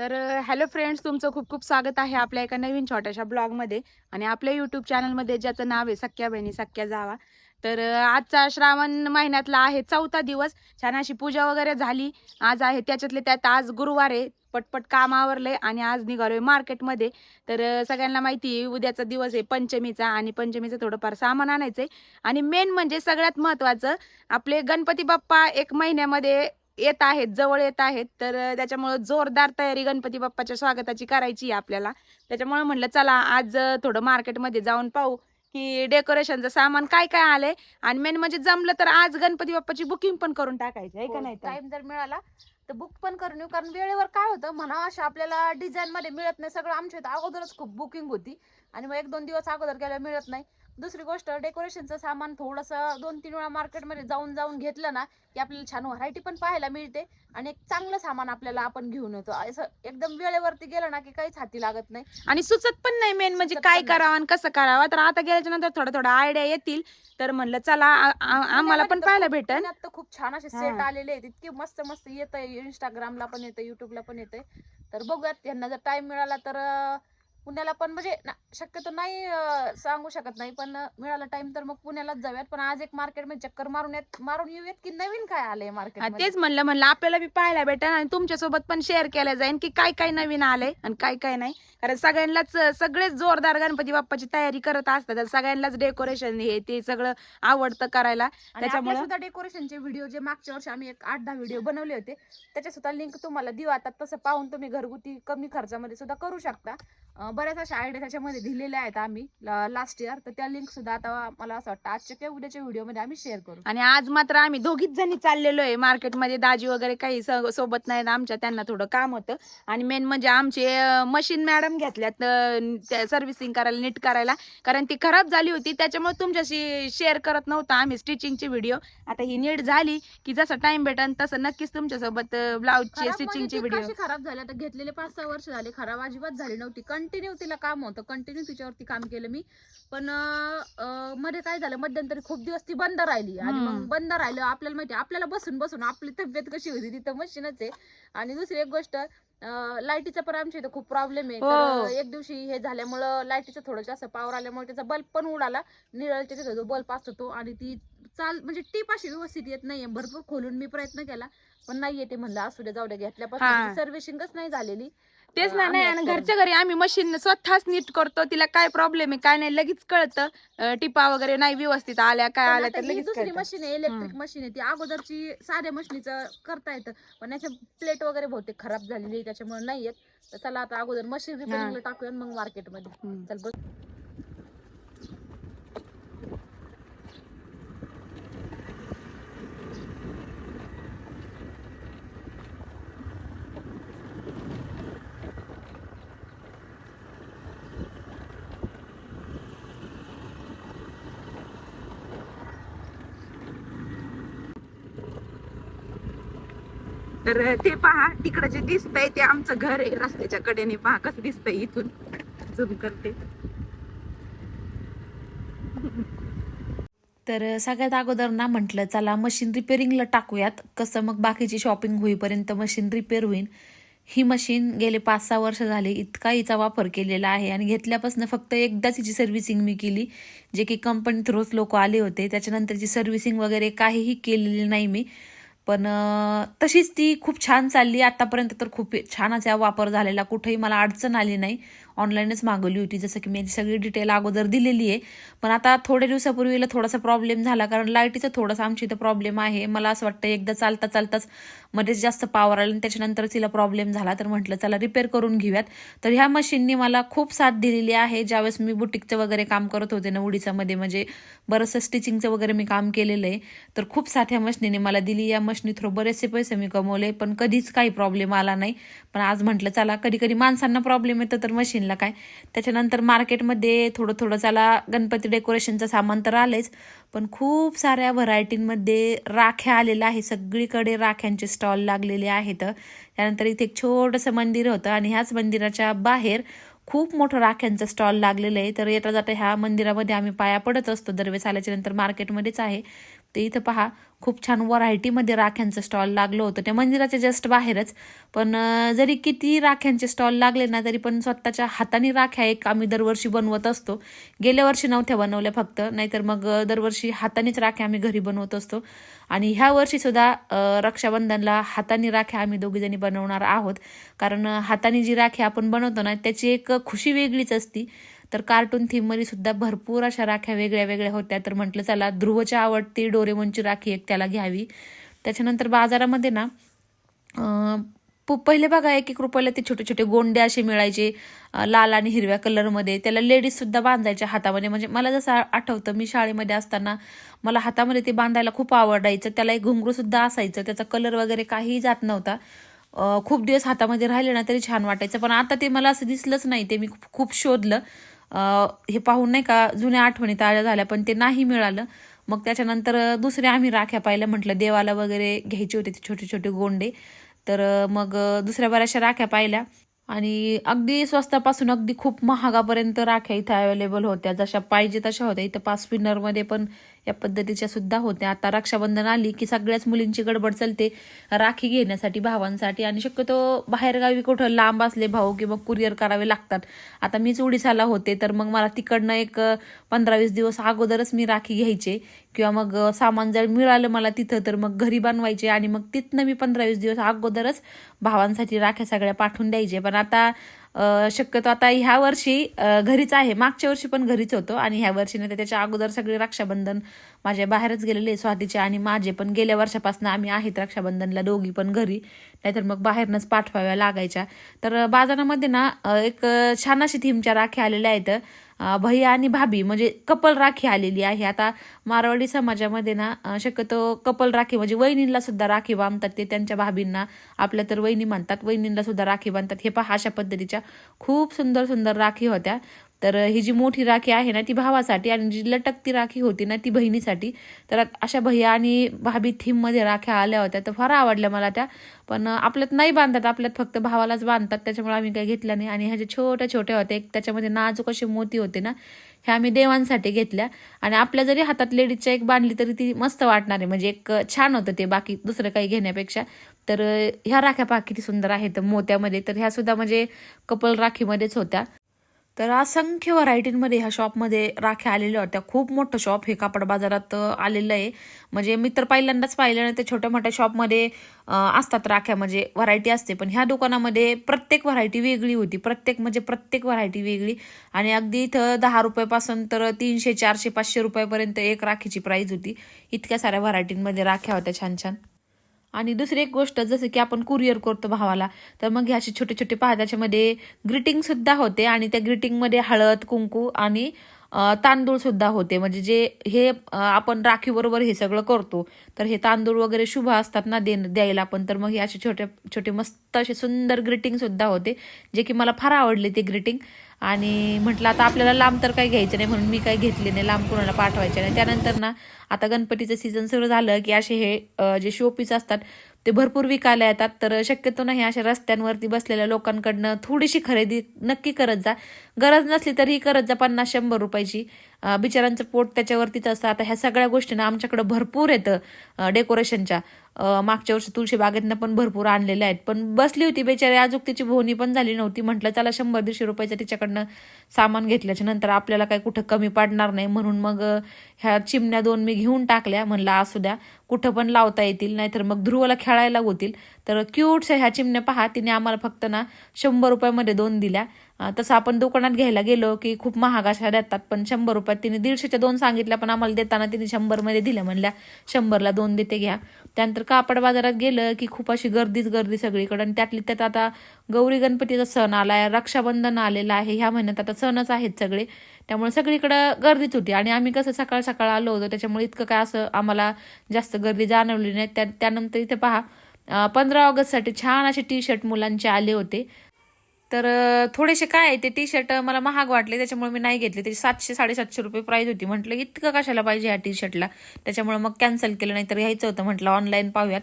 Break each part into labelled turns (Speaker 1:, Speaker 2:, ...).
Speaker 1: तर hello friends तुमचं खूप खूप स्वागत आहे आपल्या एका नवीन छोट्याशा ब्लॉगमध्ये आणि आपल्या यूट्यूब चॅनलमध्ये ज्याचं नाव आहे सख्या बहिणी सख्या जावा. तर आजचा श्रावण महिन्यातला आहे चौथा दिवस. छान अशी पूजा वगैरे झाली. आज आहे त्याच्यातले त्यात आज गुरुवार आहे. पटपट काम आवरले आणि आज निघालोय मार्केटमध्ये तर सगळ्यांना माहिती आहे उद्याचा दिवस आहे पंचमीचा आणि पंचमीचं थोडंफार सामान आणायचं आहे आणि मेन म्हणजे सगळ्यात महत्त्वाचं आपले गणपती बाप्पा एक महिन्यामध्ये येत आहेत जवळ येत आहेत तर त्याच्यामुळं जोरदार तयारी गणपती बाप्पाच्या स्वागताची करायची आहे आपल्याला. त्याच्यामुळे म्हटलं चला आज थोडं मार्केटमध्ये जाऊन पाहू की डेकोरेशनचं सामान काय काय आलंय. आणि मेन म्हणजे जमलं तर आज गणपती बाप्पाची बुकिंग पण करून टाकायची आहे का नाही ताई?
Speaker 2: टाइम जर मिळाला तर बुक पण करून येऊ. कारण वेळेवर काय होतं म्हणा अशा आपल्याला डिझाईन मध्ये मिळत नाही. सगळं आमच्या इथं अगोदरच खूप बुकिंग होती. आणि मग एक दोन दिवस अगोदर गेल्या मिळत नाही. दुसरी गोष्ट डेकोरेशनचं सामान थोडंसं दोन तीन वेळा मार्केटमध्ये जाऊन जाऊन घेतलं ना की आपल्याला छान व्हरायटी पण पाहायला मिळते आणि एक चांगलं सामान आपल्याला आपण घेऊन येतो. असं एकदम वेळेवरती गेलं ना की काहीच हाती लागत नाही.
Speaker 1: आणि सुचत पण नाही मेन म्हणजे काय. करावं आणि कसं करावं. तर आता गेल्याच्यानंतर थोडं थोडं आयडिया येतील. तर म्हणलं चला आ- आ- आम्हाला पण पाहायला
Speaker 2: पुण्यात तर खूप छान असे सेट
Speaker 1: हा.
Speaker 2: आलेले आहेत. इतके मस्त मस्त येत आहे इंस्टाग्रामला पण येतं युट्यूबला पण येते तर बघूयात यांना जर टाइम मिळाला तर अं, पुण्याला पण म्हणजे ना- शक्यतो नाही सांगू शकत नाही पण मिळाला टाइम तर मग पुण्यालाच जाऊयात. पण आज एक मार्केटमध्ये चक्कर मारून येत मारून येऊयात की नवीन काय आलंय मार्केट
Speaker 1: तेच म्हणलं म्हणलं आपल्याला बी पाहायला भेटेल आणि तुमच्यासोबत पण शेअर केलं जाईल की काय काय नवीन आलंय आणि काय काय नाही. कारण सगळ्यांनाच सगळेच जोरदार गणपती बाप्पाची तयारी करत असतात सगळ्यांनाच डेकोरेशन हे ते सगळं आवडतं करायला. त्याच्यामुळं-
Speaker 2: सुद्धा डेकोरेशनचे व्हिडिओ जे मागच्या वर्षी आम्ही एक आठ दहा व्हिडिओ बनवले होते त्याच्या सुद्धा लिंक तुम्हाला देऊ. आता तसं पाहून तुम्ही घरगुती कमी खर्चामध्ये सुद्धा करू शकता. बऱ्याच अशा आयडिया त्याच्यामध्ये दिलेल्या आहेत आम्ही लास्ट इयर तर त्या लिंक सुद्धा आता मला असं वाटतं आजच्या किंवा उद्याच्या व्हिडिओमध्ये आम्ही शेअर करू.
Speaker 1: आणि आज मात्र आम्ही दोघीच जणी चाललेलो आहे मार्केटमध्ये दाजी वगैरे काही सोबत नाहीत आमच्या त्यांना थोडं काम होतं. आणि मेन म्हणजे आमचे मशीन मॅडम घेतल्यात सर्व्हिसिंग करायला नीट करायला. कारण ती खराब झाली होती त्याच्यामुळे तुमच्याशी शेअर करत नव्हतं आम्ही स्टिचिंगची व्हिडिओ आता ही नीट झाली की जसं टाइम भेटन तसं नक्कीच तुमच्यासोबत ब्लाऊजची स्टिचिंगची व्हिडिओ
Speaker 2: खराब झाली? आता घेतलेले पाच सहा वर्ष झाले खराब अजिबात झाली नव्हती. कंटिन्यू तिला काम होतं. कंटिन्यू तिच्यावरती काम केलं मी. पण मध्ये काय झालं? मध्यंतरी खूप दिवस ती बंद राहिली. आणि. मग बंद राहिलं. आपल्याला माहिती आपल्याला बसून बसून आपली तब्येत कशी होती तिथं मशीनच आहे. आणि दुसरी एक गोष्ट लाईटीचा पण आमच्या इथं खूप प्रॉब्लेम आहे.
Speaker 1: हो.
Speaker 2: एक दिवशी हे झाल्यामुळं लाईटीचं थोडं जास्त पावर आल्यामुळे त्याचा बल्ब पण उडाला. निळाच्या तिथं जो बल्ब असतो आणि ती चाल म्हणजे टीप अशी व्यवस्थित येत नाहीये. भरपूर खोलून मी प्रयत्न केला. पण नाही येते म्हणलं असू द्या जाऊ द्या. घेतल्यापासून सर्व्हिसिंगच नाही झालेली.
Speaker 1: तेच ना नाही आणि. घरच्या घरी आम्ही मशीन स्वतःच नीट करतो तिला काय प्रॉब्लेम आहे काय नाही लगेच कळतं टिपा वगैरे नाही व्यवस्थित आल्या काय आल्या तर लगेच
Speaker 2: दुसरी
Speaker 1: कळतं.
Speaker 2: मशीन आहे इलेक्ट्रिक मशीन आहे ती अगोदरची साध्या मशीनीचं करता येतं पण याच्या प्लेट वगैरे बहुतेक खराब झालेली आहे त्याच्यामुळे नाही येत तर चला आता अगोदर मशीन रिपेअरिंगला टाकूया आणि मग मार्केटमध्ये
Speaker 1: हम्म.
Speaker 2: चल बघ
Speaker 1: तर ते पहा तिकडे जे दिसतंय ते आमचं घर आहे. रस्त्याच्या कडेने पहा कसं दिसतंय इथून. झूम करते.
Speaker 3: तर सगळ्यात अगोदर ना म्हटलं चला मशीन रिपेअरिंगला टाकूयात. कसं मग बाकीची शॉपिंग होईपर्यंत मशीन रिपेअर होईल ही मशीन गेले पाच सहा वर्ष झाले इतका हिचा वापर केलेला आहे. आणि घेतल्यापासून फक्त एकदाच हिची सर्व्हिसिंग मी केली. जे की कंपनी थ्रूच लोक आले होते. त्याच्यानंतरची सर्व्हिसिंग वगैरे काहीही केलेली नाही मी. पण तशीच ती खूप छान चालली. आतापर्यंत तर खूप छान असा वापर झालेला. कुठेही मला अडचण आली नाही. ऑनलाईनच मागवली होती. जसं की मी सगळी डिटेल अगोदर दिलेली आहे. पण आता थोड्या दिवसापूर्वीला थोडासा प्रॉब्लेम झाला. कारण लाईटीचा थोडासा आमची इथं प्रॉब्लेम आहे. मला असं वाटतं एकदा चालता चालताच मध्येच जास्त पॉवर आला आणि त्याच्यानंतर तिला प्रॉब्लेम झाला. तर म्हटलं चला रिपेअर करून घेऊयात. तर ह्या मशीननी मला खूप साथ दिलेली आहे. ज्यावेळेस मी बुटीकचं वगैरे काम करत होते ना उडीसामध्ये म्हणजे बरंचसं स्टिचिंगचं वगैरे मी काम केलेलं आहे तर खूप साथ ह्या मशीनीने मला दिली. या मशीनी थ्रू बरेचसे पैसे मी कमवले पण कधीच काही प्रॉब्लेम आला नाही. पण आज म्हटलं चला कधी कधी माणसांना प्रॉब्लेम येतं तर मशीनला काय? त्याच्यानंतर मार्केटमध्ये थोडं थोडं चला गणपती डेकोरेशनचं सामान तर आलेच पण खूप साऱ्या व्हरायटींमध्ये राख्या आलेल्या आहे सगळीकडे राख्यांचे स्टॉल लागलेले आहेत. त्यानंतर इथे एक छोटंसं मंदिर होतं आणि ह्याच मंदिराच्या बाहेर खूप मोठं राख्यांचं स्टॉल लागलेलं आहे. तर येता जाता ह्या मंदिरामध्ये आम्ही पाया पडत असतो. दरवेळेस आल्याच्यानंतर मार्केटमध्येच आहे. ते इथं पहा खूप छान व्हरायटीमध्ये राख्यांचं स्टॉल लागलं होतं. त्या मंदिराच्या जस्ट बाहेरच. पण जरी किती राख्यांचे स्टॉल लागले ना तरी पण स्वतःच्या हाताने राख्या एक आम्ही दरवर्षी बनवत असतो. गेल्या वर्षी नव्हत्या बनवल्या फक्त. नाहीतर मग दरवर्षी हातानेच राख्या आम्ही घरी बनवत असतो. आणि ह्या वर्षीसुद्धा रक्षाबंधनला हाताने राख्या आम्ही दोघीजणी बनवणार आहोत. कारण हाताने जी राखी आपण बनवतो ना त्याची एक खुशी वेगळीच असती. तर कार्टून थीममध्ये सुद्धा भरपूर अशा राख्या वेगळ्या वेगळ्या होत्या. तर म्हटलं चला ध्रुवच्या आवडती डोरेमोनची राखी एक त्याला घ्यावी. त्याच्यानंतर बाजारामध्ये ना प- पहिले बघा एक एक रुपयाला ते छोटे छोटे गोंडे असे मिळायचे लाल आणि हिरव्या कलरमध्ये. त्याला लेडीजसुद्धा बांधायच्या हातामध्ये. म्हणजे मला जसं आठवतं मी शाळेमध्ये असताना मला हातामध्ये ते बांधायला खूप आवडायचं. त्याला एक घुंगरूसुद्धा असायचं. त्याचा कलर वगैरे काहीही जात नव्हता. खूप दिवस हातामध्ये राहिले ना तरी छान वाटायचं. पण आता ते मला असं दिसलंच नाही. ते मी खूप- शोधलं. हे पाहून नाही का जुन्या आठवणी ताज्या झाल्या पण ते नाही मिळालं. मग त्याच्यानंतर दुसऱ्या दुसरे आम्ही राख्या पाहिल्या म्हटलं देवाला वगैरे घ्यायचे होते ते छोटे छोटे गोंडे. तर मग दुसऱ्या बऱ्याचशा राख्या पाहिल्या. आणि अगदी स्वस्तापासून अगदी खूप महागापर्यंत राख्या इथं अवेलेबल होत्या. जशा पाहिजे तशा होत्या. इथं पाच स्पिनरमध्ये पण या पद्धतीच्या सुद्धा होत्या. आता रक्षाबंधन आली की सगळ्याच मुलींची गडबड चालते. राखी घेण्यासाठी भावांसाठी आणि शक्यतो बाहेरगावी कुठं लांब असले भाऊ किंवा कुरिअर करावे लागतात. आता मीच उडीसाला होते तर मग मला तिकडनं एक पंधरा वीस दिवस अगोदरच मी राखी घ्यायचे. किंवा मग सामान जर मिळालं मला तिथं तर मग घरी बनवायचे आणि मग तिथनं मी पंधरा वीस दिवस अगोदरच भावांसाठी राख्या सगळ्या पाठवून द्यायचे. पण आता शक्यतो आता ह्या वर्षी घरीच आहे. मागच्या वर्षी पण घरीच होतो आणि ह्या वर्षी नाही तर त्याच्या अगोदर सगळे रक्षाबंधन माझ्या बाहेरच गेलेले स्वातीचे आणि माझे. पण गेल्या वर्षापासून आम्ही आहेत रक्षाबंधनला दोघी पण घरी. नाहीतर मग बाहेरनंच पाठवाव्या लागायच्या. तर बाजारामध्ये ना एक छान अशी थीमच्या राख्या आलेल्या आहेत. भैया आणि भाभी म्हणजे कपल राखी आलेली आहे. आता मारवाडी समाजामध्ये ना शक्यतो कपल राखी म्हणजे वहिनींला सुद्धा राखी बांधतात ते. त्यांच्या भाभींना आपल्या तर वहिनी मानतात वहिनींना सुद्धा राखी बांधतात. हे पहा अशा पद्धतीच्या खूप सुंदर सुंदर राखी होत्या. तर ही जी मोठी राखी आहे ना ती भावासाठी आणि जी लटकती राखी होती ना ती बहिणीसाठी. तर अशा भैया आणि भाभी थीममध्ये राख्या आल्या होत्या. तर फार आवडल्या मला त्या. पण आपल्यात नाही बांधतात आपल्यात फक्त भावालाच बांधतात. त्याच्यामुळे आम्ही काही घेतल्या नाही. आणि ह्या ज्या छोट्या छोट्या होत्या एक त्याच्यामध्ये नाजूक असे मोती होते ना ह्या आम्ही देवांसाठी घेतल्या. आणि आपल्या जरी हातात लेडीजच्या एक बांधली तरी ती मस्त वाटणार. आहे म्हणजे एक छान होतं ते बाकी दुसरं काही घेण्यापेक्षा. तर ह्या राख्या पहा किती सुंदर आहेत मोत्यामध्ये. तर ह्या सुद्धा म्हणजे कपल राखीमध्येच होत्या. तर असंख्य व्हरायटींमध्ये ह्या शॉपमध्ये राख्या आलेल्या होत्या. खूप मोठं शॉप हे कापड बाजारात आलेलं आहे. म्हणजे मी तर पहिल्यांदाच पाहिलं नाही ते छोट्या मोठ्या शॉपमध्ये असतात राख्या. म्हणजे व्हरायटी असते पण ह्या दुकानामध्ये प्रत्येक व्हरायटी वेगळी होती. प्रत्येक म्हणजे प्रत्येक व्हरायटी वेगळी. आणि अगदी इथं दहा रुपयापासून तर तीनशे चारशे पाचशे रुपयापर्यंत एक राखीची प्राईज होती. इतक्या साऱ्या व्हरायटींमध्ये राख्या होत्या छान छान. आणि दुसरी एक गोष्ट जसं की आपण कुरिअर करतो भावाला तर मग हे असे छोटे छोटे पहा त्याच्यामध्ये होते आणि त्या ग्रीटिंगमध्ये हळद कुंकू आणि तांदूळसुद्धा होते. म्हणजे जे हे आपण राखीबरोबर हे सगळं करतो तर हे तांदूळ वगैरे शुभ असतात ना दे द्यायला पण. तर मग हे असे छोटे छोटे मस्त असे सुंदर ग्रीटिंगसुद्धा होते जे की मला फार आवडले ते ग्रीटिंग आणि म्हटलं आता आपल्याला लांब तर काही घ्यायचं नाही म्हणून मी काही घेतले नाही लांब कोणाला पाठवायचे नाही. त्यानंतर ना आता गणपतीचं सीझन सुरू झालं की असे हे जे शोपीस असतात ते भरपूर विकायला येतात. तर शक्यतो नाही अशा रस्त्यांवरती बसलेल्या लोकांकडनं थोडीशी खरेदी नक्की करत जा. गरज नसली तरीही करत जा पन्नास शंभर रुपयाची. बिचारांचं पोट त्याच्यावरतीच असतं. आता ह्या सगळ्या गोष्टींना आमच्याकडं भरपूर येतं डेकोरेशनच्या. मागच्या वर्षी तुळशी बागेतनं पण भरपूर आणलेल्या आहेत. पण बसली होती बेचारी अजूक तिची भोवणी पण झाली नव्हती. म्हटलं चला शंभर दीडशे रुपयाचं तिच्याकडनं सामान घेतल्याच्या नंतर आपल्याला काही कुठं कमी पाडणार नाही. म्हणून मग ह्या चिमण्या दोन मी घेऊन टाकल्या. म्हणलं असू द्या. कुठं पण लावता येतील नाहीतर मग ध्रुवला खेळायला होतील. तर क्यूटच्या ह्या चिमण्या पहा तिने आम्हाला फक्त ना शंभर रुपयामध्ये दोन दिल्या. तसं आपण दुकानात घ्यायला गेलो की खूप महाग अशा देतात पण शंभर रुपयात तिने दीडशेच्या दोन सांगितल्या पण आम्हाला देताना तिने शंभरमध्ये दिल्या म्हणल्या शंभरला दोन देते घ्या. त्यानंतर कापड बाजारात गेलं की खूप अशी गर्दीच गर्दी सगळीकडे आणि त्यातली त्यात आता गौरी गणपतीचा सण आला आहे रक्षाबंधन आलेलं आहे ह्या महिन्यात आता सणच आहेत सगळे. त्यामुळे सगळीकडं गर्दीच होती. आणि आम्ही कसं सकाळ सकाळ आलो होतो त्याच्यामुळे इतकं काय असं आम्हाला जास्त गर्दी जाणवली नाही. त्या त्यानंतर इथे पहा पंधरा ऑगस्टसाठी छान असे टी शर्ट मुलांचे आले होते. तर थोडेसे काय आहे ते टी शर्ट मला महाग वाटले त्याच्यामुळे मी नाही घेतले. त्याची सातशे साडेसातशे रुपये प्राईज होती. म्हटलं इतकं कशाला पाहिजे ह्या टी शर्टला त्याच्यामुळे मग कॅन्सल केलं नाही तर घ्यायचं होतं म्हटलं ऑनलाईन पाहूयात.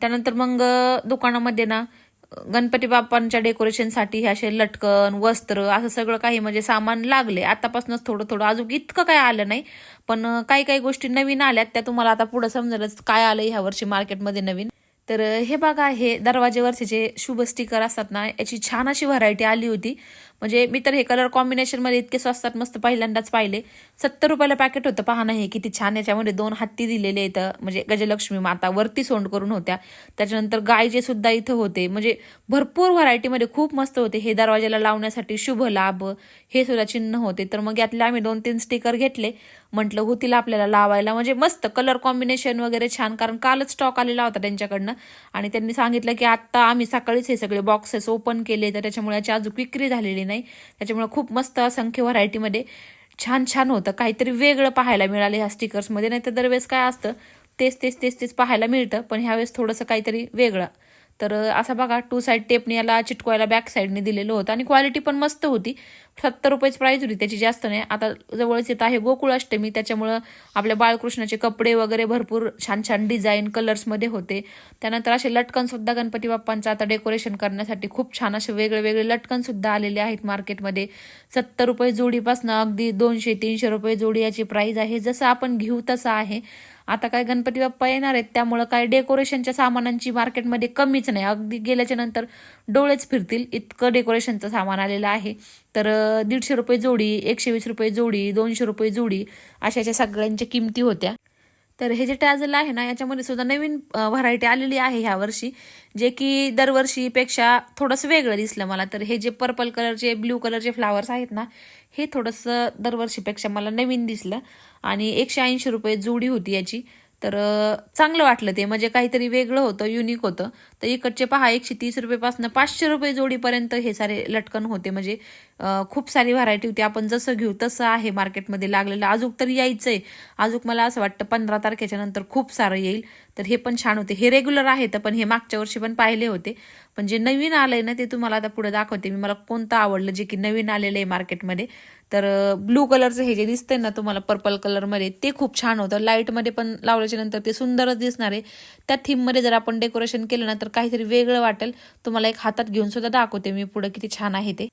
Speaker 3: त्यानंतर मग दुकानामध्ये ना गणपती बाप्पांच्या डेकोरेशनसाठी हे असे लटकन वस्त्र असं सगळं काही म्हणजे सामान लागले. आतापासूनच थोडं थोडं अजून इतकं काय आलं नाही. पण काही काही गोष्टी नवीन आल्यात त्या तुम्हाला आता पुढं समजेलच काय आलं ह्या वर्षी मार्केटमध्ये नवीन. तर हे बघा हे दरवाजेवरचे जे शुभ स्टिकर असतात ना याची छान अशी व्हरायटी आली होती. म्हणजे मी तर हे कलर कॉम्बिनेशनमध्ये इतके स्वस्तात मस्त पहिल्यांदाच पाहिले. सत्तर रुपयाला पॅकेट होतं. पहा ना हे किती छान याच्यामध्ये दोन हत्ती दिलेले इथं म्हणजे गजलक्ष्मी माता वरती सोंड करून होत्या. त्याच्यानंतर गायजे सुद्धा इथं होते. म्हणजे भरपूर व्हरायटीमध्ये खूप मस्त होते. हे दरवाजाला लावण्यासाठी शुभ लाभ हे सुद्धा चिन्ह होते. तर मग यातले आम्ही दोन तीन स्टिकर घेतले. म्हटलं होतील आपल्याला लावायला. म्हणजे मस्त कलर कॉम्बिनेशन वगैरे छान कारण कालच स्टॉक आलेला होता त्यांच्याकडनं. आणि त्यांनी सांगितलं की आत्ता आम्ही सकाळीच हे सगळे बॉक्सेस ओपन केले तर त्याच्यामुळे याची अजून विक्री झालेली नाही. त्याच्यामुळे खूप मस्त असंख्य व्हरायटीमध्ये छान छान होतं. काहीतरी वेगळं पाहायला मिळालं ह्या स्टिकर्समध्ये नाही तर दरवेळेस काय असतं तेच तेच तेच तेच पाहायला मिळतं पण ह्यावेळेस थोडंसं काहीतरी वेगळं. तर असा बघा टू साईड टेपने याला चिटकवायला बॅक साईडने दिलेलं होतं आणि क्वालिटी पण मस्त होती. सत्तर रुपयेच प्राईज होती त्याची जास्त नाही. आता जवळच येत आहे गोकुळाष्टमी त्याच्यामुळं आपल्या बाळकृष्णाचे कपडे वगैरे भरपूर छान छान डिझाईन कलर्समध्ये होते. त्यानंतर असे लटकनसुद्धा गणपती बाप्पांचं आता डेकोरेशन करण्यासाठी खूप छान असे वेगळे वेगळे लटकनसुद्धा आलेले आहेत मार्केटमध्ये सत्तर रुपये जोडीपासनं अगदी दोनशे तीनशे रुपये जोडी याची प्राईज आहे. जसं आपण घेऊ तसं आहे. आता काय गणपती बाप्पा येणार आहेत त्यामुळं काय डेकोरेशनच्या सामानांची मार्केटमध्ये कमीच नाही. अगदी गेल्याच्यानंतर डोळेच फिरतील. इतकं डेकोरेशनचं सामान आलेलं आहे. तर दीडशे रुपये जोडी एकशे वीस रुपये जोडी दोनशे रुपये जोडी अशा अशा सगळ्यांच्या किमती होत्या. तर हे जे टॅझल आहे ना याच्यामध्ये सुद्धा नवीन व्हरायटी आलेली आहे ह्या वर्षी जे की दरवर्षीपेक्षा थोडंसं वेगळं दिसलं मला. तर हे जे पर्पल कलरचे ब्ल्यू कलरचे फ्लावर्स आहेत ना हे थोडंसं दरवर्षीपेक्षा मला नवीन दिसलं. आणि एकशे ऐंशी रुपये जोडी होती याची. तर चांगलं वाटलं ते. म्हणजे काहीतरी वेगळं होतं युनिक होतं. तर इकडचे पहा एकशे तीस रुपयेपासून पाचशे रुपये जोडीपर्यंत हे सारे लटकन होते. म्हणजे खूप सारी व्हरायटी होती. आपण जसं घेऊ तसं आहे मार्केटमध्ये लागलेलं. अजूक तर यायचंय. अजूक मला असं वाटतं पंधरा तारखेच्या नंतर खूप सारं येईल. तर हे पण छान होते. हे रेग्युलर आहेत पण हे मागच्या वर्षी पण पाहिले होते. पण जे नवीन आलंय ना ते तुम्हाला आता पुढे दाखवते. मी मला कोणतं आवडलं जे की नवीन आलेलं आहे मार्केटमध्ये तर ब्लू कलरचं हे जे दिसतंय ना तुम्हाला पर्पल कलरमध्ये ते खूप छान होतं. लाईटमध्ये पण लावल्याच्या नंतर ते सुंदरच दिसणार आहे. त्या थीममध्ये जर आपण डेकोरेशन केलं ना तर काहीतरी वेगळं वाटेल. तुम्हाला एक हातात घेऊन सुद्धा दाखवते मी पुढं किती छान आहे ते.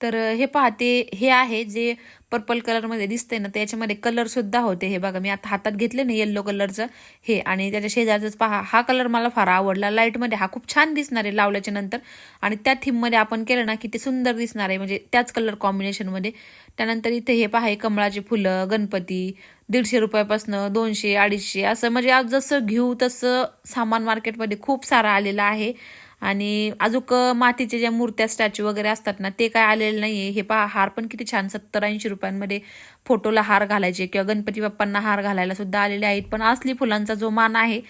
Speaker 3: तर हे पाहते हे आहे जे पर्पल कलरमध्ये दिसतंय ना त्याच्यामध्ये कलर सुद्धा होते हे बघा. मी आता हातात घेतले ना येल्लो कलरचं हे आणि त्याच्या शेजारचंच पहा. हा कलर मला फार आवडला. लाईटमध्ये हा खूप छान दिसणार आहे लावल्याच्या नंतर. आणि त्या थीममध्ये आपण केलं ना की ते सुंदर दिसणार आहे. म्हणजे त्याच कलर कॉम्बिनेशनमध्ये त्यानंतर इथे हे पहा हे कमळाची फुलं गणपती दीडशे रुपयापासनं दोनशे अडीचशे असं म्हणजे आज जसं घेऊ तसं सामान मार्केटमध्ये खूप सारा आलेला आहे. आणि अजूक मातीचे ज्या मूर्त्या स्टॅच्यू वगैरे असतात ना ते काय आलेलं नाहीये. हे पहा हार पण किती छान सत्तर ऐंशी रुपयांमध्ये फोटोला हार घालायचे किंवा गणपती बाप्पांना हार घालायला सुद्धा आलेले आहेत. पण असली फुलांचा जो मान आहे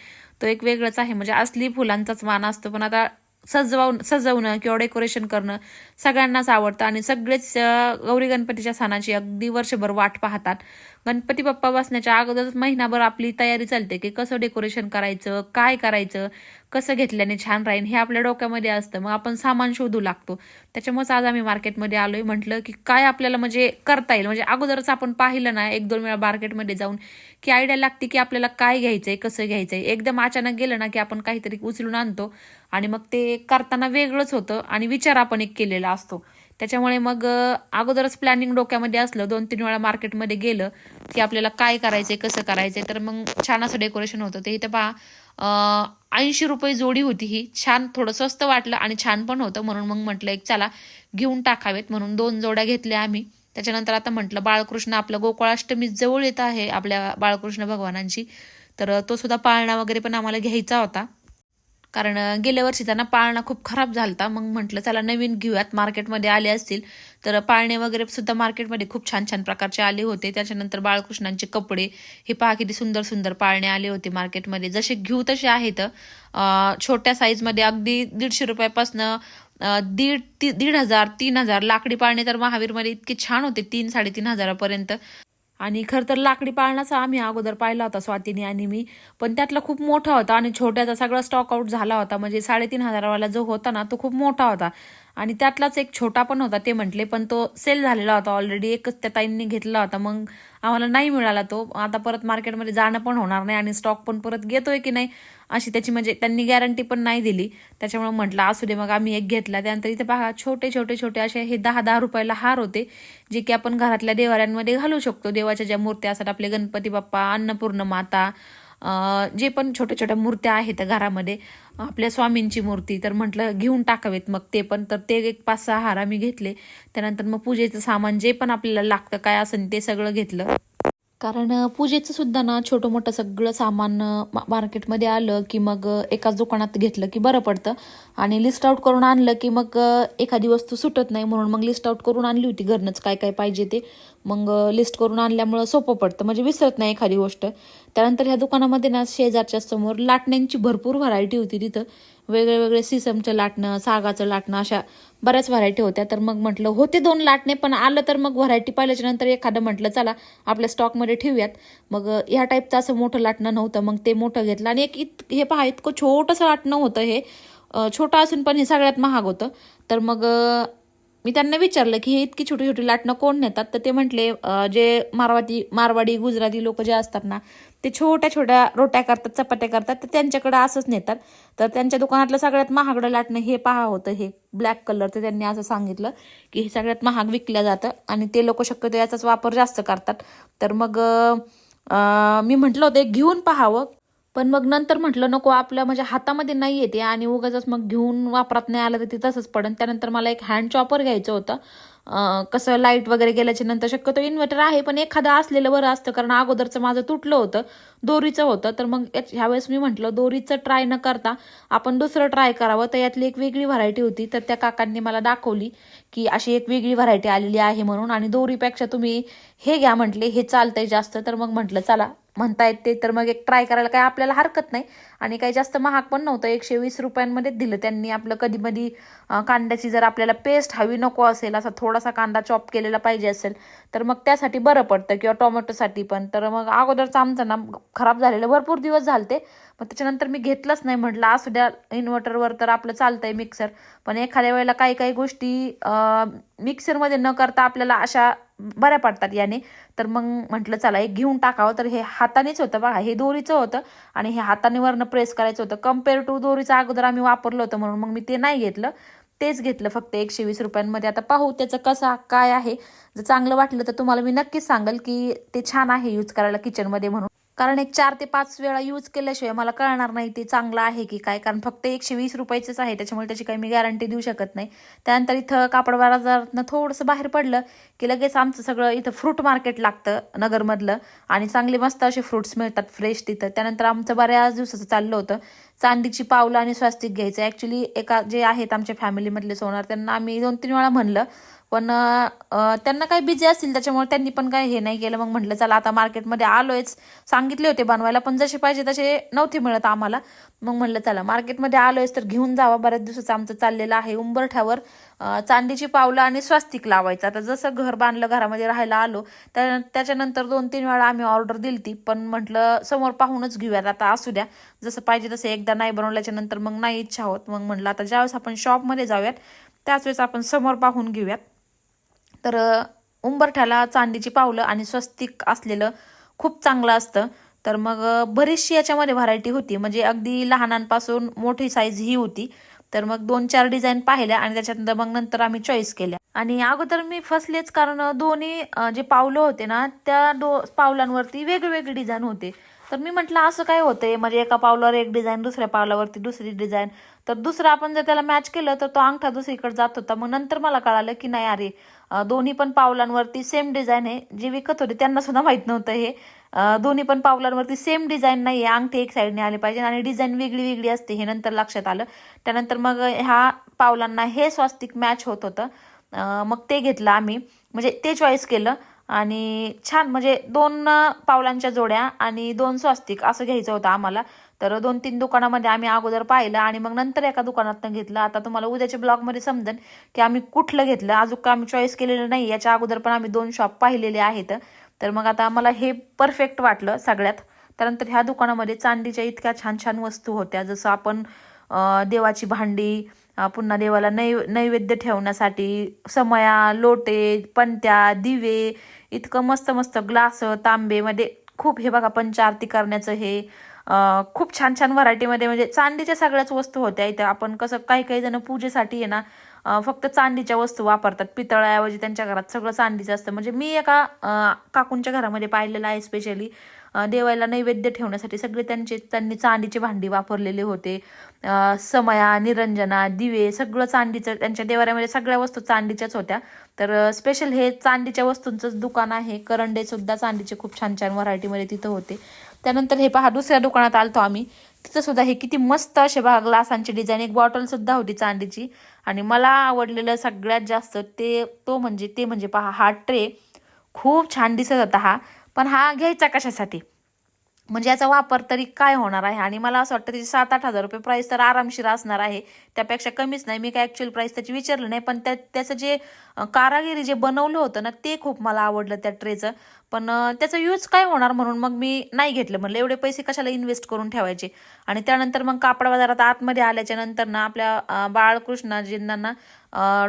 Speaker 3: तो एक वेगळाच आहे. म्हणजे असली फुलांचाच मान असतो पण आता सजवून सजवणं किंवा डेकोरेशन करणं सगळ्यांनाच आवडतं आणि सगळेच गौरी गणपतीच्या सणाची अगदी वर्षभर वाट पाहतात. गणपती बाप्पा बसण्याच्या अगोदरच महिनाभर आपली तयारी चालते की कसं डेकोरेशन करायचं काय करायचं कसं घेतल्याने छान राहील हे आपल्या डोक्यामध्ये असतं. मग आपण सामान शोधू लागतो. त्याच्यामुळेच आज आम्ही मार्केटमध्ये आलोय म्हटलं की काय आपल्याला म्हणजे करता येईल. म्हणजे अगोदरच आपण पाहिलं ना एक दोन वेळा मार्केटमध्ये जाऊन की आयडिया लागते की आपल्याला काय घ्यायचंय कसं घ्यायचंय. एकदम अचानक गेलं ना की आपण काहीतरी उचलून आणतो आणि मग ते करताना वेगळंच होतं आणि विचार आपण एक केलेला. असतो. त्याच्यामुळे मग अगोदरच प्लॅनिंग डोक्यामध्ये असलं दोन तीन वेळा मार्केटमध्ये गेलं की आपल्याला काय करायचंय कसं करायचंय तर मग छान असं डेकोरेशन होतं. ते इथं पहा ऐंशी रुपये जोडी होती ही. छान थोडं स्वस्त वाटलं आणि छान पण होतं. म्हणून मग म्हटलं एक चला घेऊन टाकावेत. म्हणून दोन जोड्या घेतल्या आम्ही. त्याच्यानंतर आता म्हटलं बाळकृष्ण आपलं गोकुळाष्टमी जवळ येत आहे आपल्या बाळकृष्ण भगवानांची. तर तो सुद्धा पाळणा वगैरे पण आम्हाला घ्यायचा होता. कारण गेल्या वर्षी त्यांना पाळणा खूप खराब झालता. मग म्हटलं चला नवीन घेऊयात. मार्केटमध्ये आले असतील. तर पाळणे वगैरे सुद्धा मार्केटमध्ये खूप छान छान प्रकारचे आले होते. त्याच्यानंतर बाळकृष्णांचे कपडे हे पहा किती सुंदर सुंदर पाळणे आले होते मार्केटमध्ये. जसे घेऊ तसे आहेत. छोट्या साईजमध्ये अगदी दीडशे रुपयापासनं दीड ती दीड हजार तीन हजार लाकडी पाळणे तर महावीरमध्ये इतके छान होते. तीन साडेतीन हजारापर्यंत. आणि खरं तर लाकडी पाळणाचा आम्ही अगोदर पाहिला होता स्वातीने आणि मी. पण त्यातला खूप मोठा होता आणि छोट्याचा सगळा स्टॉक आउट झाला होता. म्हणजे साडेतीन हजारावाला जो होता ना तो खूप मोठा होता. आणि त्यातलाच एक छोटा पण होता ते म्हटले पण तो सेल झालेला होता ऑलरेडी एकच त्या ताईंनी घेतला होता मग आम्हाला नाही मिळाला तो. आता परत मार्केटमध्ये जाणं पण होणार नाही आणि स्टॉक पण परत घेतोय की नाही अशी त्याची म्हणजे त्यांनी गॅरंटी पण नाही दिली. त्याच्यामुळे म्हटलं असू दे मग आम्ही एक घेतला. त्यानंतर इथे बघा छोटे छोटे छोटे असे हे दहा दहा रुपयाला हार होते जे की आपण घरातल्या देवाऱ्यांमध्ये घालू शकतो. देवाच्या ज्या मूर्त्या असतात आपले गणपती बाप्पा अन्नपूर्ण माता जे पण छोट्या छोट्या मूर्त्या आहेत घरामध्ये आपल्या स्वामींची मूर्ती तर म्हटलं घेऊन टाकावेत मग ते पण. तर ते एक पाच सहा हार आम्ही घेतले. त्यानंतर मग पूजेचं सामान जे पण आपल्याला लागतं काय असेल ते सगळं घेतलं. कारण पूजेचं सुद्धा ना छोटं मोठं सगळं सामान मार्केटमध्ये आलं की मग एकाच दुकानात घेतलं की बरं पडतं. आणि लिस्ट आउट करून आणलं की मग एखादी वस्तू सुटत नाही म्हणून मग लिस्ट आउट करून आणली होती घरनंच काय काय पाहिजे ते. मग लिस्ट करून आणल्यामुळं सोपं पडतं. म्हणजे विसरत नाही एखादी गोष्ट. त्यानंतर ह्या दुकानामध्ये ना शेजारच्या समोर लाटण्यांची भरपूर व्हरायटी होती तिथं. वेगळे वेगळे सिसमचं लाटणं सागाचं लाटणं अशा बऱ्याच व्हरायटी होत्या. तर मग म्हटलं होते दोन लाटणे पण आलं तर मग व्हरायटी पाहिल्याच्या नंतर एखादं म्हटलं चला आपल्या स्टॉकमध्ये ठेवूयात. मग ह्या टाईपचं असं मोठं लाटणं नव्हतं. मग ते मोठं घेतलं. आणि एक इत हे पहा इतकं छोटंसं लाटणं होतं हे. छोटं असून पण हे सगळ्यात महाग होतं. तर मग मी त्यांना विचारलं की हे इतकी छोटी छोटी लाटणं कोण नेतात? तर ते म्हटले जे मारवाडी मारवाडी गुजराती लोक जे असतात ना ते छोट्या छोट्या रोट्या करतात चपात्या करतात तर त्यांच्याकडे असंच नेतात. तर त्यांच्या दुकानातलं सगळ्यात महागडं लाटणं हे पहा होतं हे ब्लॅक कलरचं त्यांनी असं सांगितलं की हे सगळ्यात महाग विकलं जातं आणि ते लोक शक्यतो याचाच वापर जास्त करतात. तर मग मी म्हटलं होतं एक घेऊन पाहावं पण मग नंतर म्हटलं नको आपल्या म्हणजे हातामध्ये नाही येते आणि उगाच मग घेऊन वापरात नाही आलं तर ते तसंच पडन. त्यानंतर मला एक हँड चॉपर घ्यायचं होतं. कसं लाइट वगैरे गेल्याच्यानंतर शक्यतो इन्व्हर्टर आहे पण एखादं असलेलं बरं असतं कारण अगोदरचं माझं तुटलं होतं. दोरीचं होतं. तर मग ह्यावेळेस मी म्हटलं दोरीचं ट्राय न करता आपण दुसरं ट्राय करावं. तर यातली एक वेगळी व्हरायटी होती. तर त्या काकांनी मला दाखवली की अशी एक वेगळी व्हरायटी आलेली आहे म्हणून. आणि दोरीपेक्षा तुम्ही हे घ्या म्हटले हे चालतंय जास्त. तर मग म्हटलं चला म्हणतायत ते. तर मग एक ट्राय करायला काय आपल्याला हरकत नाही. आणि काही जास्त महाग पण नव्हतं. एकशे वीस रुपयांमध्येच दिलं त्यांनी आपलं कधी मधी कांद्याची जर आपल्याला पेस्ट हवी नको असेल असा थोडासा कांदा चॉप केलेला पाहिजे असेल तर मग त्यासाठी बरं पडतं किंवा टोमॅटोसाठी पण. तर मग अगोदरचं आमचं ना खराब झालेलं भरपूर दिवस झालते. मग त्याच्यानंतर मी घेतलंच नाही म्हटलं असू द्या इन्व्हर्टरवर तर आपलं चालतंय मिक्सर. पण एखाद्या वेळेला काही काही गोष्टी मिक्सरमध्ये न करता आपल्याला अशा बऱ्या पडतात याने. तर मग म्हटलं चला एक घेऊन टाकावं. तर हे हातानेच होतं बघा हे दोरीचं होतं आणि हे हाताने वरनं प्रेस करायचं होतं. कंपेअर टू दोरीचं अगोदर आम्ही वापरलं होतं म्हणून मग मी ते नाही घेतलं. तेच घेतलं फक्त एकशे वीस रुपयांमध्ये. आता पाहू त्याचं कसा काय आहे. जर चांगलं वाटलं तर तुम्हाला मी नक्कीच सांगेल की ते छान आहे यूज करायला किचनमध्ये म्हणून. कारण एक चार ते पाच वेळा यूज केल्याशिवाय मला कळणार नाही ते चांगलं आहे की काय. कारण फक्त एकशे वीस रुपयाचंच आहे त्याच्यामुळे त्याची काही मी गॅरंटी देऊ शकत नाही. त्यानंतर इथं कापड बाजारातनं थोडंसं बाहेर पडलं की लगेच आमचं सगळं इथं फ्रूट मार्केट लागतं नगरमधलं आणि चांगले मस्त असे फ्रुट्स मिळतात फ्रेश तिथं. त्यानंतर आमचं बऱ्याच दिवसाचं चाललं होतं. चांदीची पावलं आणि स्वास्तिक घ्यायचं. ॲक्च्युली एका जे आहेत आमच्या फॅमिलीमधले सोनार त्यांना आम्ही दोन तीन वेळा म्हणलं पण त्यांना काही बिझी असतील त्याच्यामुळे त्यांनी पण काही हे नाही केलं. मग म्हटलं चला आता मार्केटमध्ये आलोयच. सांगितले होते बनवायला पण जसे पाहिजे तसे नव्हते मिळत आम्हाला. मग म्हटलं चला मार्केटमध्ये आलोयच तर घेऊन जावा. बऱ्याच दिवसाचं आमचं चाललेलं आहे उंबरठ्यावर. चांदीची पावलं आणि स्वस्तिक लावायचं. आता जसं घर बांधलं घरामध्ये राहायला आलो त्या त्याच्यानंतर दोन तीन वेळा आम्ही ऑर्डर दिली ती पण म्हटलं समोर पाहूनच घेऊयात. आता असू द्या. जसं पाहिजे तसं एकदा नाही बनवल्याच्या नंतर मग नाही इच्छा होत. मग म्हटलं आता ज्यावेळेस आपण शॉपमध्ये जाऊयात त्याच वेळेस आपण समोर पाहून घेऊयात. तर उंबरठ्याला चांदीची पावलं आणि स्वस्तिक असलेलं खूप चांगलं असतं. तर मग बरीचशी याच्यामध्ये व्हरायटी होती. म्हणजे अगदी लहानांपासून मोठी साईज ही होती. तर मग दोन चार डिझाईन पाहिल्या आणि त्याच्यानंतर मग नंतर आम्ही चॉईस केल्या. आणि अगोदर मी फसलेच कारण दोन्ही जे पावलं होते ना त्या दो पावलांवरती वेगवेगळे डिझाईन होते. तर मी म्हटलं असं काय होतंय? म्हणजे एका पावलावर एक डिझाईन दुसऱ्या पावलावरती दुसरी डिझाईन तर दुसरं आपण जर त्याला मॅच केलं तर तो अंगठा दुसरीकडे जात होता. मग नंतर मला कळालं की नाही अरे दोन्ही पण पावलांवरती सेम डिझाईन आहे. जे विकत होते त्यांना सुद्धा माहीत नव्हतं हे. दोन्ही पण पावलांवरती सेम डिझाईन नाही आहे अंगठी एक साईडने आले पाहिजे आणि डिझाईन वेगळी वेगळी असते हे नंतर लक्षात आलं. त्यानंतर मग ह्या पावलांना हे स्वास्तिक मॅच होत होतं. मग ते घेतलं आम्ही. म्हणजे ते चॉईस केलं. आणि छान म्हणजे दोन पावलांच्या जोड्या आणि दोन स्वास्तिक असं घ्यायचं होतं आम्हाला. तर दोन तीन दुकानामध्ये आम्ही अगोदर पाहिलं आणि मग नंतर एका दुकानातनं घेतलं. आता तुम्हाला उद्याच्या ब्लॉगमध्ये समजेल की आम्ही कुठलं घेतलं. अजून का आम्ही चॉईस केलेलं नाही. याच्या अगोदर पण आम्ही दोन शॉप पाहिलेले आहेत. तर मग आता आम्हाला हे परफेक्ट वाटलं सगळ्यात. त्यानंतर ह्या दुकानामध्ये चांदीच्या इतक्या छान छान वस्तू होत्या. जसं आपण देवाची भांडी पुन्हा देवाला नै नैवेद्य ठेवण्यासाठी समया लोटे पणत्या दिवे इतकं मस्त मस्त ग्लास तांबेमध्ये खूप हे बघा पंचारती करण्याचं हे खूप छान छान व्हरायटीमध्ये म्हणजे चांदीच्या सगळ्याच वस्तू होत्या. इथं आपण कसं काही काही जण पूजेसाठी आहे ना फक्त चांदीच्या वस्तू वापरतात. पितळाऐवजी त्यांच्या घरात सगळं चांदीचं असतं. म्हणजे मी एका काकूंच्या घरामध्ये पाहिलेलं आहे स्पेशली देवाला नैवेद्य ठेवण्यासाठी सगळे त्यांचे त्यांनी चांदीचे भांडी वापरलेले होते. समया निरंजना दिवे सगळं चांदीचं त्यांच्या देवाऱ्यामध्ये सगळ्या वस्तू चांदीच्याच होत्या. तर स्पेशल हे चांदीच्या वस्तूंचंच दुकान आहे. करंडे सुद्धा चांदीचे खूप छान छान व्हरायटीमध्ये तिथं होते. त्यानंतर हे पहा दुसऱ्या दुकानात आलतो आम्ही. तिथं सुद्धा हे किती मस्त असे बघा ग्लासांची डिझाईन एक बॉटल सुद्धा होती चांदीची. आणि मला आवडलेलं सगळ्यात जास्त ते तो म्हणजे ते म्हणजे पहा हा ट्रे खूप छान दिसत होता हा. पण हा घ्यायचा कशासाठी? म्हणजे याचा वापर तरी काय होणार आहे? आणि मला असं वाटतं त्याची सात आठ हजार रुपये प्राईस तर आरामशीर असणार आहे. त्यापेक्षा कमीच नाही. मी काय ॲक्च्युअल प्राईस त्याची विचारलं नाही. पण त्या त्याचं जे कारागिरी जे बनवलं होतं ना ते खूप मला आवडलं त्या ट्रेचं पण त्याचा यूज काय होणार म्हणून मग मी नाही घेतलं. म्हणलं एवढे पैसे कशाला इन्व्हेस्ट करून ठेवायचे? आणि त्यानंतर मग कापड बाजारात आतमध्ये आल्याच्यानंतर ना आपल्या बाळकृष्णाजींना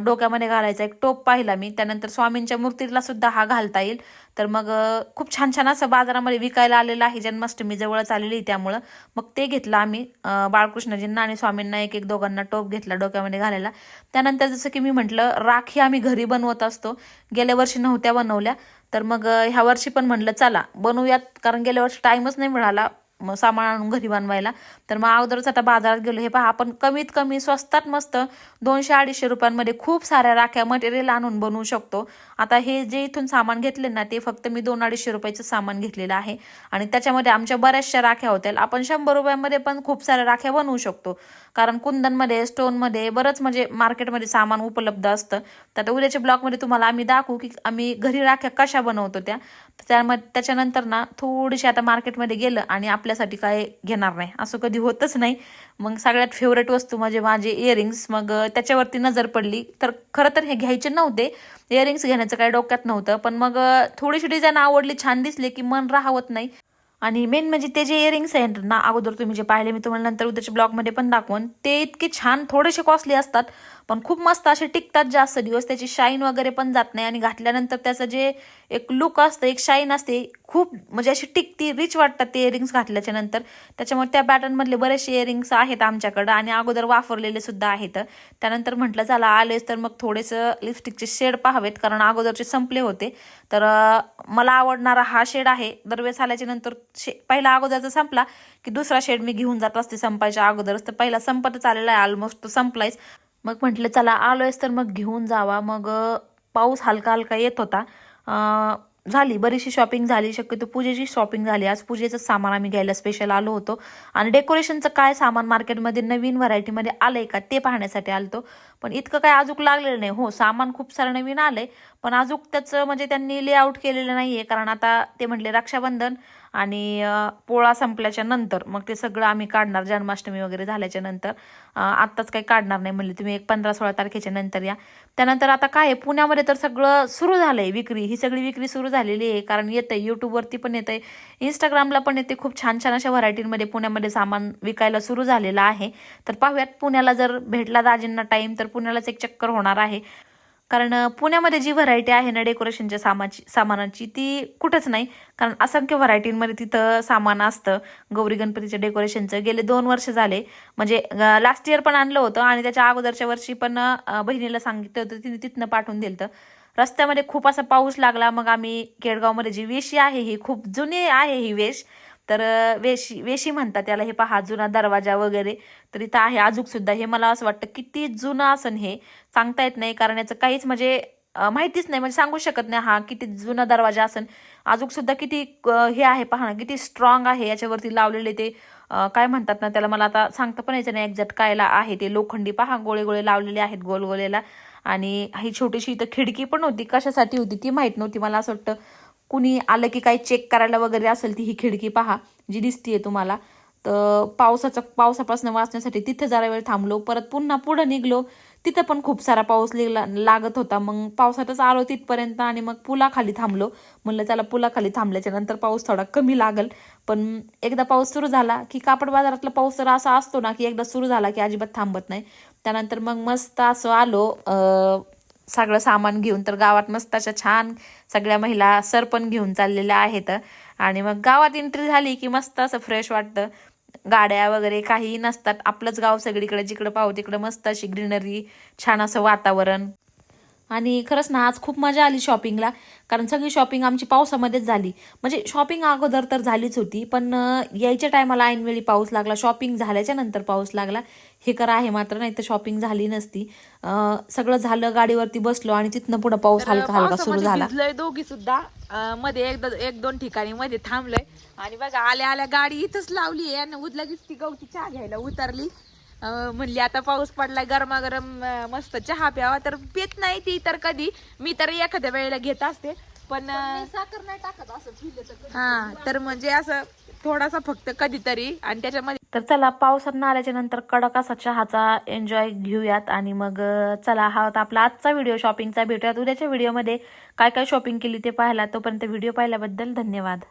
Speaker 3: डोक्यामध्ये घालायचा एक टोप पाहिला मी. त्यानंतर स्वामींच्या मूर्तीला सुद्धा हा घालता येईल. तर मग खूप छान छान असं बाजारामध्ये विकायला आलेलं आहे. जन्माष्टमी जवळच आलेली त्यामुळं. मग ते घेतलं आम्ही बाळकृष्णजींना आणि स्वामींना एक एक दोघांना टोप घेतला डोक्यामध्ये घालायला. त्यानंतर जसं की मी म्हटलं राखी आम्ही घरी बनवत असतो. गेल्या वर्षी नव्हत्या बनवल्या. तर मग ह्या वर्षी पण म्हणलं चला बनवूयात. कारण गेल्या वर्षी टाईमच नाही मिळाला. मग सामान आणून घरी बनवायला. तर मग अगोदरच आता बाजारात गेलो. हे पहा आपण कमीत कमी स्वस्तात मस्त दोनशे अडीचशे रुपयांमध्ये खूप साऱ्या राख्या मटेरियल आणून बनवू शकतो. आता हे जे इथून सामान घेतले ना ते फक्त मी दोन अडीचशे रुपयाचं सामान घेतलेलं आहे. आणि त्याच्यामध्ये आमच्या बऱ्याचशा राख्या होत्या. आपण शंभर रुपयांमध्ये पण खूप साऱ्या राख्या बनवू शकतो. कारण कुंदनमध्ये स्टोनमध्ये बरंच म्हणजे मार्केटमध्ये सामान उपलब्ध असतं. तर आता उद्याच्या ब्लॉगमध्ये तुम्हाला आम्ही दाखवू की आम्ही घरी राख्या कशा बनवतो त्या. त्यामध्ये त्याच्यानंतर ना थोडीशी आता मार्केटमध्ये गेलं आणि आपल्या आपल्यासाठी काय घेणार नाही. असं कधी होतच नाही. मग सगळ्यात फेवरेट वस्तू म्हणजे माझे इयरिंग्स मग त्याच्यावरती नजर पडली तर खरं तर हे घ्यायचे नव्हते. इयरिंग्स घेण्याचं काही डोक्यात नव्हतं. पण मग थोडीशी डिझाईन आवडली छान दिसली की मन राहवत नाही. आणि मेन म्हणजे ते जे इयरिंग्स आहेत ना अगोदर तुम्ही जे पाहिले मी तुम्हाला नंतर उद्याच्या ब्लॉगमध्ये पण दाखवून. ते इतके छान थोडेसे कॉस्टली असतात. पण खूप मस्त असे टिकतात जास्त दिवस त्याची शाईन वगैरे पण जात नाही आणि घातल्यानंतर त्याचं जे एक लुक असतं एक शाईन असते खूप म्हणजे अशी टिकती रिच वाटतात ते इयरिंग्स घातल्याच्या नंतर. त्याच्यामुळे त्या पॅटर्नमधले बरेचसे इयरिंग्स आहेत आमच्याकडं आणि अगोदर वापरलेले सुद्धा आहेत. त्यानंतर म्हटलं चला आलेच तर मग थोडेसं लिपस्टिकचे शेड पाहावेत कारण अगोदरचे संपले होते. तर मला आवडणारा हा शेड आहे. दरवेळेस आल्याच्यानंतर शे पहिला अगोदरचा संपला की दुसरा शेड मी घेऊन जात असते संपायच्या अगोदरच. तर पहिला संपतच आलेला आहे ऑलमोस्ट तो संपलायच. मग म्हटलं चला आलोयच तर मग घेऊन जावा. मग पाऊस हलका हलका येत होता. झाली बरीचशी शॉपिंग झाली. शक्यतो पूजेची शॉपिंग झाली. आज पूजेचं सामान आम्ही घ्यायला स्पेशल आलो होतो. आणि डेकोरेशनचं काय सामान मार्केटमध्ये नवीन व्हरायटीमध्ये आलंय का ते पाहण्यासाठी आलतो. पण इतकं काय अजूक लागलेलं नाही. हो सामान खूप सारं नवीन आलंय. पण अजूक त्याचं म्हणजे त्यांनी लेआउट केलेलं नाहीये. कारण आता ते म्हटले रक्षाबंधन आणि पोळा संपल्याच्या नंतर मग ते सगळं आम्ही काढणार जन्माष्टमी वगैरे झाल्याच्यानंतर. आत्ताच काही काढणार नाही म्हणले तुम्ही एक पंधरा सोळा तारखेच्या नंतर या. त्यानंतर आता काय आहे, पुण्यामध्ये तर सगळं सुरू झालंय विक्री. ही सगळी विक्री सुरू झालेली आहे कारण येतंय यूट्यूबवरती पण येतंय इंस्टाग्रामला पण येते. खूप छान छान अशा व्हरायटींमध्ये पुण्यामध्ये सामान विकायला सुरू झालेलं आहे. तर पाहूयात पुण्याला जर भेटला दाजींना टाईम तर पुण्यालाच एक चक्कर होणार आहे. कारण पुण्यामध्ये जी व्हरायटी आहे ना डेकोरेशनच्या सामाची सामानाची ती कुठंच नाही. कारण असंख्य व्हरायटींमध्ये तिथं सामान असतं. गौरी गणपतीच्या डेकोरेशनचं गेले दोन वर्ष झाले. म्हणजे लास्ट इयर पण आणलं होतं आणि त्याच्या अगोदरच्या वर्षी पण बहिणीला सांगितलं होतं. तिने तिथनं पाठवून दिलं होतं रस्त्यामध्ये खूप असा पाऊस लागला. मग आम्ही केडगावमध्ये जी वेशी आहे ही खूप जुनी आहे ही वेश. तर वेशी वेशी म्हणतात त्याला हे पहा जुना दरवाजा वगैरे. तर इथं आहे अजूक सुद्धा. हे मला असं वाटतं किती जुनं आसन हे. सांगता येत नाही कारण याचं काहीच म्हणजे माहितीच नाही. म्हणजे सांगू शकत नाही हा किती जुना दरवाजा असन. अजूक सुद्धा किती हे आहे पहा ना किती स्ट्रॉंग आहे याच्यावरती लावलेले ते काय म्हणतात ना त्याला मला आता सांगता पण यायचं नाही एक्झॅक्ट कायला आहे ते. लोखंडी पहा गोळे गोळे लावलेले आहेत गोल गोळेला आणि ही छोटीशी इथं खिडकी पण होती. कशासाठी होती ती माहीत नव्हती. मला असं वाटतं कुणी आलं की काही चेक करायला वगैरे असेल ती ही खिडकी पहा जी दिसतीये तुम्हाला. तर पावसाचा पावसापासून वाचण्यासाठी तिथे जरा वेळ थांबलो परत पुन्हा पुढं निघलो. तिथं पण खूप सारा पाऊस लिगला लागत होता. मग पावसातच आलो तिथपर्यंत आणि मग पुलाखाली थांबलो. म्हणलं त्याला पुलाखाली थांबल्याच्या नंतर पाऊस थोडा कमी लागल. पण एकदा पाऊस सुरू झाला की कापड बाजारातला पाऊस तर असा असतो ना की एकदा सुरू झाला की अजिबात थांबत नाही. त्यानंतर मग मस्त असं आलो अं, सगळं सामान घेऊन तर गावात मस्त अशा छान सगळ्या महिला सर पण घेऊन चाललेल्या आहेत. आणि मग गावात एंट्री झाली की मस्त असं फ्रेश वाटतं. गाड्या वगैरे काहीही नसतात. आपलंच गाव सगळीकडे जिकडं पाहू तिकडं मस्त अशी ग्रीनरी छान असं वातावरण. आणि खरंच ना आज खूप मजा आली शॉपिंगला कारण सगळी शॉपिंग आमची पावसामध्येच झाली. म्हणजे शॉपिंग अगोदर तर झालीच होती पण यायच्या टायमाला ऐनवेळी पाऊस लागला. शॉपिंग झाल्याच्यानंतर पाऊस लागला. हे कर आहे मात्र नाही तर शॉपिंग झाली नसती. सगळं झालं गाडीवरती बसलो आणि तिथनं पुढं पाऊस हलका हलका सुरू झाला.
Speaker 1: दोघी सुद्धा. मध्ये एक एक दोन ठिकाणी मध्ये थांबलोय. आणि बघा आल्या आल्या गाडी इथंच लावली आणि उदलगीच ती गवती चहा घ्यायला उतरली. म्हणली आता पाऊस पडलाय गरमागरम मस्त चहा प्यावा. तर पित नाही ती तर कधी. मी तर एखाद्या वेळेला घेत असते. पण
Speaker 2: साखर नाही टाकत असं पिलं तर कधी.
Speaker 1: हा तर म्हणजे असं थोडासा फक्त कधीतरी आणि त्याच्यामध्ये
Speaker 3: तर चला पावसात आल्याच्यानंतर कडक असा चहाचा एन्जॉय घेऊयात आणि मग अं, चला हा होता आपला आजचा व्हिडिओ शॉपिंगचा भेटूयात उद्याच्या व्हिडिओमध्ये काय काय शॉपिंग केली ते पाहायला तोपर्यंत व्हिडिओ पाहिल्याबद्दल धन्यवाद.